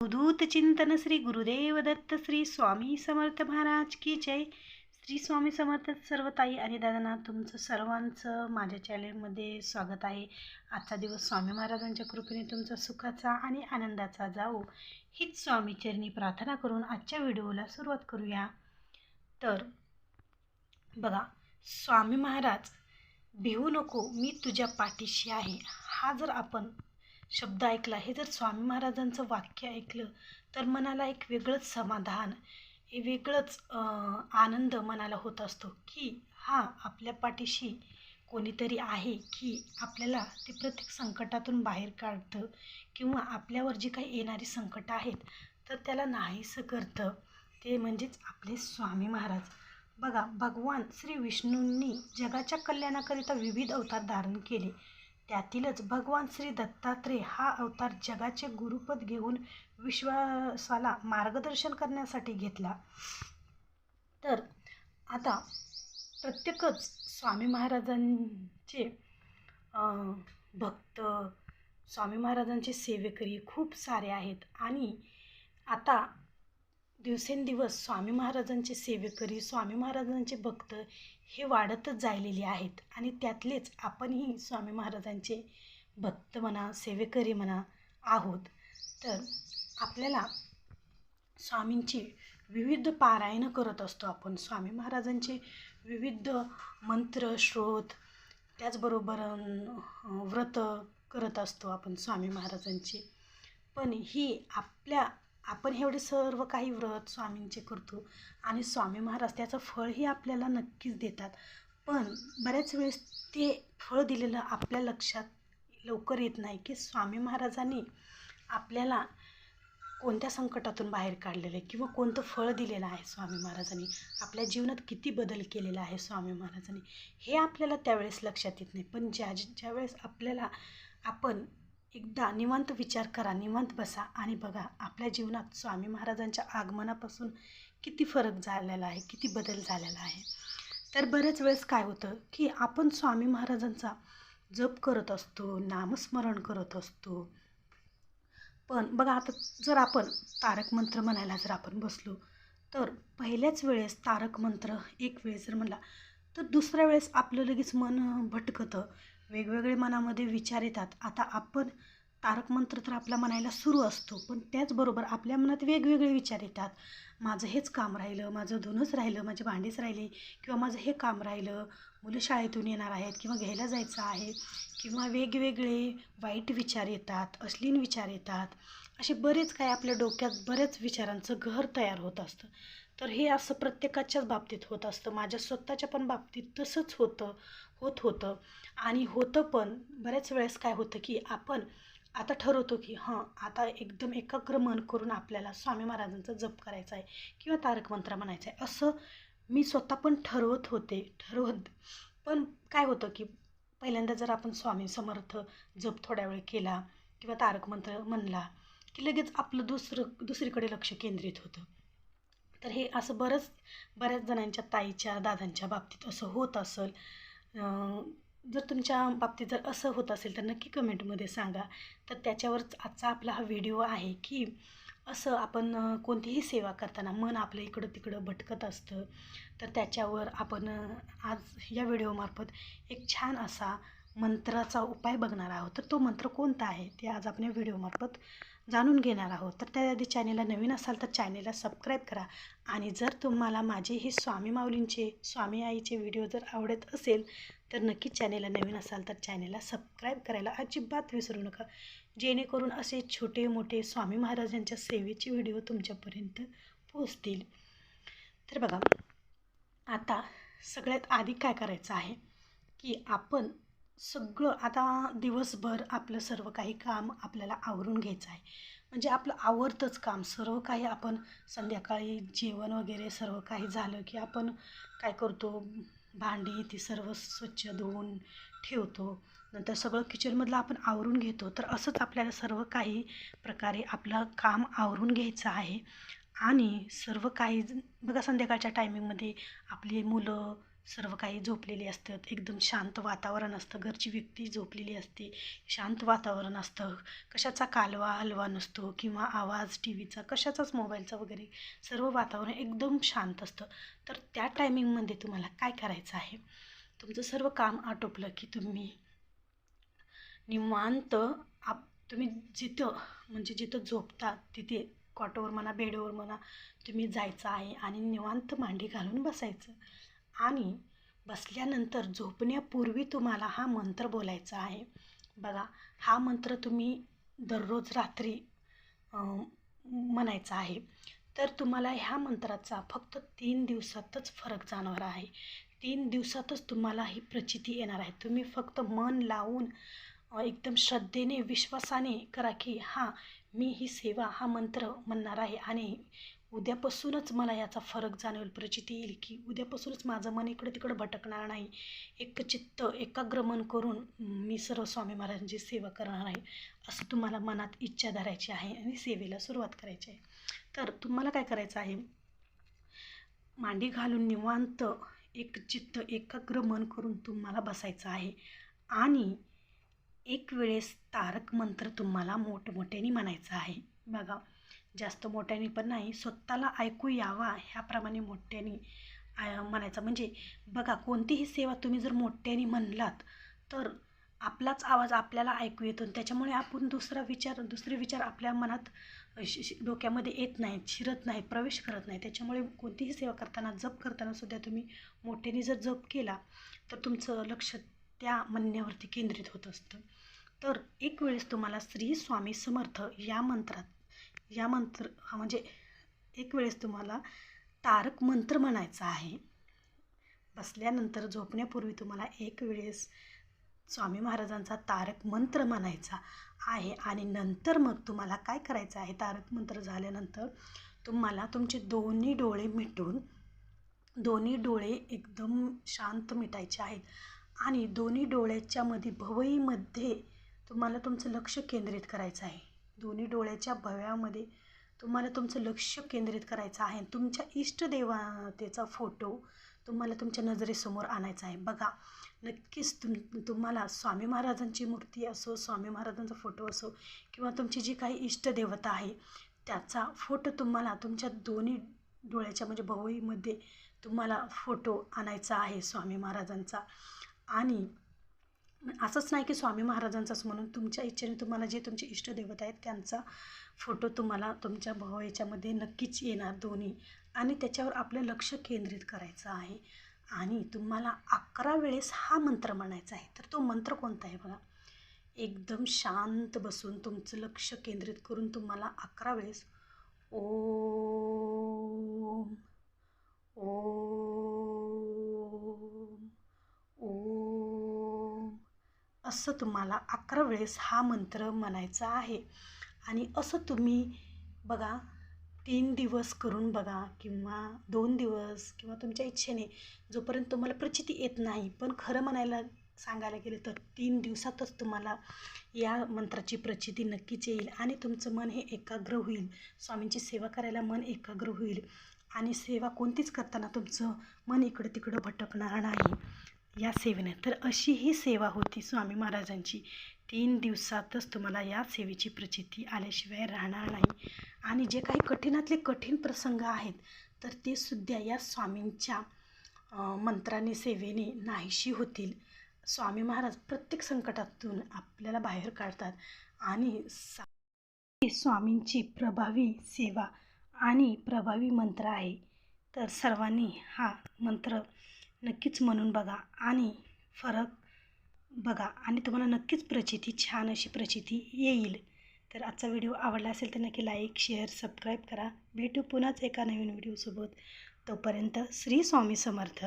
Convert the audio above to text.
अवधूत चिंतन श्री गुरुदेव दत्त श्री स्वामी समर्थ महाराज की जय. श्री स्वामी समर्थ सर्व ताई आणि दादांना तुमचं सर्वांचं माझ्या चॅनलमध्ये स्वागत आहे. आजचा दिवस स्वामी महाराजांच्या कृपेने तुमचा सुखाचा आणि आनंदाचा जाऊ हीच स्वामीचरणी प्रार्थना करून आजच्या व्हिडिओला सुरुवात करूया. तर बघा स्वामी महाराज भिवू नको मी तुझ्या पाठीशी आहे. हा जर आपण शब्द ऐकला. हे जर स्वामी महाराजांचं वाक्य ऐकलं तर मनाला एक वेगळंच समाधान हे वेगळंच आनंद मनाला होत असतो की हा आपल्या पाठीशी कोणीतरी आहे की आपल्याला ते प्रत्येक संकटातून बाहेर काढतं किंवा आपल्यावर जी काही येणारी संकटं आहेत तर त्याला नाहीसं करतं. ते म्हणजेच आपले स्वामी महाराज. बघा भगवान श्री विष्णूंनी जगाच्या कल्याणाकरिता विविध अवतार धारण केले. त्यातीलच भगवान श्री दत्तात्रेय हा अवतार जगाचे गुरुपद घेऊन विश्वासाला मार्गदर्शन करण्यासाठी घेतला. तर आता प्रत्येकच स्वामी महाराजांचे भक्त स्वामी महाराजांचे सेवेकरी खूप सारे आहेत. आणि आता दिवसेंदिवस स्वामी महाराजांचे सेवेकरी स्वामी महाराजांचे भक्त हे वाढतच जायलेले आहेत. आणि त्यातलेच आपणही स्वामी महाराजांचे भक्त म्हणा सेवेकरी म्हणा आहोत. तर आपल्याला स्वामींची विविध पारायणं करत असतो आपण. स्वामी महाराजांचे विविध मंत्र श्रोत त्याचबरोबर व्रत करत असतो आपण स्वामी महाराजांचे. पण ही आपल्या आपण एवढे सर्व काही व्रत स्वामींचे करतो आणि स्वामी महाराज त्याचं फळही आपल्याला नक्कीच देतात. पण बऱ्याच वेळेस ते फळ दिलेलं आपल्या लक्षात लवकर येत नाही की स्वामी महाराजांनी आपल्याला कोणत्या संकटातून बाहेर काढलेलं आहे किंवा कोणतं फळ दिलेलं आहे स्वामी महाराजांनी? आपल्या जीवनात किती बदल केलेला आहे स्वामी महाराजांनी? हे आपल्याला त्यावेळेस लक्षात येत नाही. पण ज्या ज्यावेळेस आपल्याला आपण एकदा निवांत विचार करा निवांत बसा आणि बघा आपल्या जीवनात स्वामी महाराजांच्या आगमनापासून किती फरक झालेला आहे किती बदल झालेला आहे. तर बऱ्याच वेळेस काय होतं की आपण स्वामी महाराजांचा जप करत असतो नामस्मरण करत असतो. पण बघा आता जर आपण तारक मंत्र म्हणायला जर आपण बसलो तर पहिल्याच वेळेस तारक मंत्र एक वेळेस जर म्हणला तर दुसऱ्या वेळेस आपलं लगेच मन भटकतं. वेगवेगळे मनामध्ये विचार येतात. आता आपण तारक मंत्र तर आपला म्हणायला सुरू असतो पण त्याचबरोबर आपल्या मनात वेगवेगळे विचार येतात. माझं हेच काम राहिलं माझं धुनंच राहिलं माझे भांडीच राहिले किंवा माझं हे काम राहिलं मुलं शाळेतून येणार आहेत किंवा घ्यायला जायचं आहे किंवा वेगवेगळे वाईट विचार येतात अश्लील विचार येतात. असे बरेच काय आपल्या डोक्यात बऱ्याच विचारांचं घर तयार होत असतं. तर हे असं प्रत्येकाच्याच बाबतीत होत असतं. माझ्या स्वतःच्या पण बाबतीत तसंच होतं होत होतं. आणि होतं पण बऱ्याच वेळेस काय होतं की आपण आता ठरवतो की हां आता एकदम एकाग्र मन करून आपल्याला स्वामी महाराजांचा जप करायचा आहे किंवा तारक मंत्र म्हणायचं आहे. असं मी स्वतः पण ठरवत होते ठरवत पण काय होतं की पहिल्यांदा जर आपण स्वामी समर्थ जप थोड्या वेळ केला किंवा तारक मंत्र म्हणला की लगेच आपलं दुसरं दुसरीकडे लक्ष केंद्रित होतं. तर हे असं बरंच बऱ्याच जणांच्या ताईच्या दादांच्या बाबतीत असं होत असेल. जर तुमच्या बाबतीत जर असं होत असेल तर नक्की कमेंटमध्ये सांगा. तर त्याच्यावरच आजचा आपला हा व्हिडिओ आहे की असं आपण कोणतीही सेवा करताना मन आपलं इकडं तिकडं भटकत असतं. तर त्याच्यावर आपण आज या व्हिडिओमार्फत एक छान असा मंत्राचा उपाय बघणार आहोत. तर तो मंत्र कोणता आहे ते आज आपण या व्हिडिओमार्फत जाणून घेणार आहोत. तर त्याआधी चॅनेलला नवीन असाल तर चॅनेलला सबस्क्राईब करा. आणि जर तुम्हाला माझे हे स्वामी माऊलींचे स्वामी आईचे व्हिडिओ जर आवडत असेल तर नक्की चॅनेलला नवीन असाल तर चॅनेलला सबस्क्राईब करायला अजिबात विसरू नका. जेणेकरून असे छोटे मोठे स्वामी महाराजांच्या सेवेचे व्हिडिओ तुमच्यापर्यंत पोचतील तर बघा आता सगळ्यात आधी काय करायचं आहे की आपण सगळं आता दिवसभर आपलं सर्व काही काम आपल्याला आवरून घ्यायचं आहे. म्हणजे आपलं आवडतंच काम सर्व काही आपण संध्याकाळी जेवण वगैरे सर्व काही झालं की आपण काय करतो? भांडी ती सर्व स्वच्छ धुवून ठेवतो. नंतर सगळं किचनमधलं आपण आवरून घेतो. तर असंच आपल्याला सर्व काही प्रकारे आपलं काम आवरून घ्यायचं आहे. आणि सर्व काही बघा संध्याकाळच्या टायमिंगमध्ये आपली मुलं सर्व काही झोपलेली असतात एकदम शांत वातावरण असतं. घरची व्यक्ती झोपलेली असते. शांत वातावरण असतं. कशाचा कालवा हलवा नसतो किंवा आवाज टी व्हीचा कशाचाच मोबाईलचा वगैरे सर्व वातावरण एकदम शांत असतं. तर त्या टायमिंगमध्ये तुम्हाला काय करायचं आहे? तुमचं सर्व काम आटोपलं की तुम्ही निवांत आप तुम्ही जिथं म्हणजे जिथं झोपता तिथे कॉटवर म्हणा बेडवर म्हणा तुम्ही जायचं आहे आणि निवांत मांडी घालून बसायचं. आणि बसल्यानंतर झोपण्यापूर्वी तुम्हाला हा मंत्र बोलायचा आहे. बघा हा मंत्र तुम्ही दररोज रात्री म्हणायचा आहे. तर तुम्हाला ह्या मंत्राचा फक्त तीन दिवसातच फरक जाणवणार आहे. तीन दिवसातच तुम्हाला ही प्रचिती येणार आहे. तुम्ही फक्त मन लावून एकदम श्रद्धेने विश्वासाने करा की हां मी ही सेवा हा मंत्र म्हणणार आहे आणि उद्यापासूनच मला याचा फरक जाणवेल प्रचिती येईल की उद्यापासूनच माझं मन इकडं तिकडं भटकणार नाही. एक चित्त एकाग्र मन करून मी सर्व स्वामी महाराजांची सेवा करणार आहे असं तुम्हाला मनात इच्छा धरायची आहे आणि सेवेला सुरुवात करायची आहे. तर तुम्हाला काय करायचं आहे? मांडी घालून निवांत एक चित्त एकाग्र मन करून तुम्हाला बसायचं आहे आणि एक वेळेस तारक मंत्र तुम्हाला मोठमोठ्याने म्हणायचा आहे. बघा जास्त मोठ्याने पण नाही स्वतःला ऐकू यावा ह्याप्रमाणे मोठ्याने म्हणायचं. म्हणजे बघा कोणतीही सेवा तुम्ही जर मोठ्याने म्हणलात तर आपलाच आवाज आपल्याला ऐकू येतो आणि त्याच्यामुळे आपण दुसरा विचार दुसरे विचार आपल्या मनात डोक्यामध्ये येत नाहीत शिरत नाहीत प्रवेश करत नाही त्याच्यामुळे कोणतीही सेवा करताना जप करताना सुद्धा तुम्ही मोठ्याने जर जप केला तर तुमचं लक्ष त्या म्हणण्यावरती केंद्रित होत असतं. तर एक वेळेस तुम्हाला श्री स्वामी समर्थ या मंत्रात या मंत्र हा म्हणजे एक वेळेस तुम्हाला तारक मंत्र म्हणायचा आहे. बसल्यानंतर झोपण्यापूर्वी तुम्हाला एक वेळेस स्वामी महाराजांचा तारक मंत्र म्हणायचा आहे आणि नंतर मग तुम्हाला काय करायचं आहे? तारक मंत्र झाल्यानंतर तुम्हाला तुमचे दोन्ही डोळे मिटून दोन्ही डोळे एकदम शांत मिटायचे आहेत आणि दोन्ही डोळ्याच्यामध्ये भवईमध्ये तुम्हाला तुमचं लक्ष केंद्रित करायचं आहे. दोन्ही डोळ्याच्या भव्यामध्ये तुम्हाला तुमचं लक्ष केंद्रित करायचं आहे. तुमच्या इष्टदेवतेचा फोटो तुम्हाला तुमच्या नजरेसमोर आणायचा आहे. बघा नक्कीच तुम तुम्हाला स्वामी महाराजांची मूर्ती असो स्वामी महाराजांचा फोटो असो किंवा तुमची जी काही इष्टदेवता आहे त्याचा फोटो तुम्हाला तुमच्या दोन्ही डोळ्याच्या म्हणजे भवईमध्ये तुम्हाला फोटो आणायचा आहे स्वामी महाराजांचा. आणि असंच नाही की स्वामी महाराजांचाच म्हणून तुमच्या इच्छेने तुम्हाला जे तुमचे इष्टदेवता आहेत त्यांचा फोटो तुम्हाला तुमच्या भावाच्यामध्ये नक्कीच येणार दोन्ही. आणि त्याच्यावर आपलं लक्ष केंद्रित करायचं आहे. आणि तुम्हाला अकरा वेळेस हा मंत्र म्हणायचा आहे. तर तो मंत्र कोणता आहे बघा? एकदम शांत बसून तुमचं लक्ष केंद्रित करून तुम्हाला अकरा वेळेस ओम ओम ओ असं तुम्हाला अकरा वेळेस हा मंत्र म्हणायचा आहे. आणि असं तुम्ही बघा तीन दिवस करून बघा किंवा दोन दिवस किंवा तुमच्या इच्छेने जोपर्यंत तुम्हाला प्रचिती येत नाही पण खरं म्हणायला सांगायला गेलं तर तीन दिवसातच तुम्हाला या मंत्राची प्रचिती नक्कीच येईल आणि तुमचं मन हे एकाग्र होईल. स्वामींची सेवा करायला मन एकाग्र होईल. आणि सेवा कोणतीच करताना तुमचं मन इकडं तिकडं भटकणार नाही. या सेवेने. तर अशी ही सेवा होती स्वामी महाराजांची. तीन दिवसातच तुम्हाला या सेवेची प्रचिती आल्याशिवाय राहणार नाही. आणि जे काही कठीणातले कठीण प्रसंग आहेत तर ते सुद्धा या स्वामींच्या मंत्राने सेवेने नाहीशी होतील. स्वामी महाराज प्रत्येक संकटातून आपल्याला बाहेर काढतात आणि सा स्वामींची प्रभावी सेवा आणि प्रभावी मंत्र आहे. तर सर्वांनी हा मंत्र नक्कीच म्हणून बघा आणि फरक बघा आणि तुम्हाला नक्कीच प्रचिती छान अशी प्रचिती येईल. तर आजचा व्हिडिओ आवडला असेल तर नक्की लाईक शेअर सबस्क्राईब करा. भेटू पुन्हाच एका नवीन व्हिडिओसोबत. तोपर्यंत श्री स्वामी समर्थ.